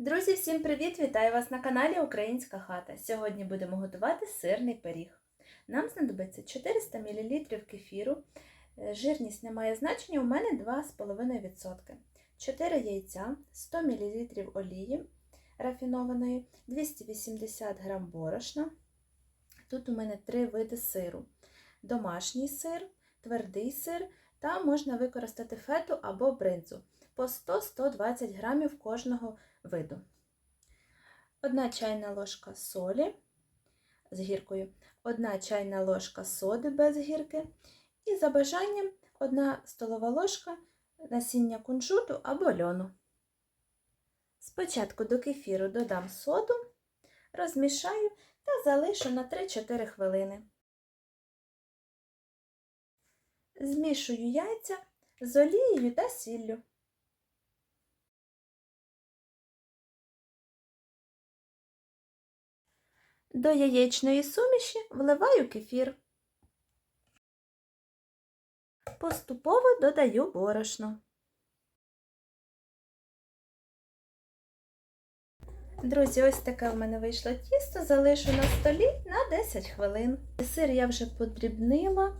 Друзі, всім привіт! Вітаю вас на каналі Українська хата. Сьогодні будемо готувати сирний пиріг. Нам знадобиться 400 мл кефіру. Е, Жирність не має значення, у мене 2,5%. 4 яйця, 100 мл олії рафінованої, 280 г борошна. Тут у мене 3 види сиру: домашній сир, твердий сир та можна використати фету або бринзу по 100-120 грамів кожного виду. Одна чайна ложка солі з гіркою, одна чайна ложка соди без гірки і за бажанням одна столова ложка насіння кунжуту або льону. Спочатку до кефіру додам соду, розмішаю та залишу на 3-4 хвилини. Змішую яйця з олією та сіллю. До яєчної суміші вливаю кефір. Поступово додаю борошно. Друзі, ось таке в мене вийшло тісто, залишу на столі на 10 хвилин. Сир я вже подрібнила,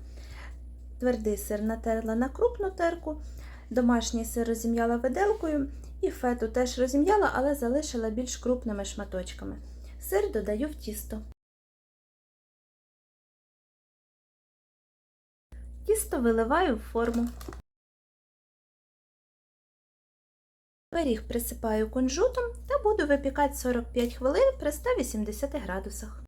твердий сир натерла на крупну терку, домашній сир розім'яла виделкою і фету теж розім'яла, але залишила більш крупними шматочками. Сир додаю в тісто. Тісто виливаю в форму. Пиріг присипаю кунжутом та буду випікати 45 хвилин при 180 градусах.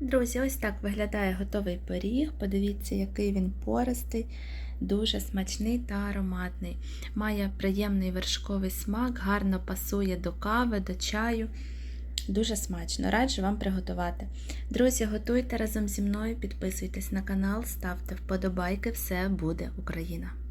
Друзі, ось так виглядає готовий пиріг. Подивіться, який він пористий, дуже смачний та ароматний. Має приємний вершковий смак, гарно пасує до кави, до чаю. Дуже смачно, раджу вам приготувати. Друзі, готуйте разом зі мною, підписуйтесь на канал, ставте вподобайки, все буде Україна!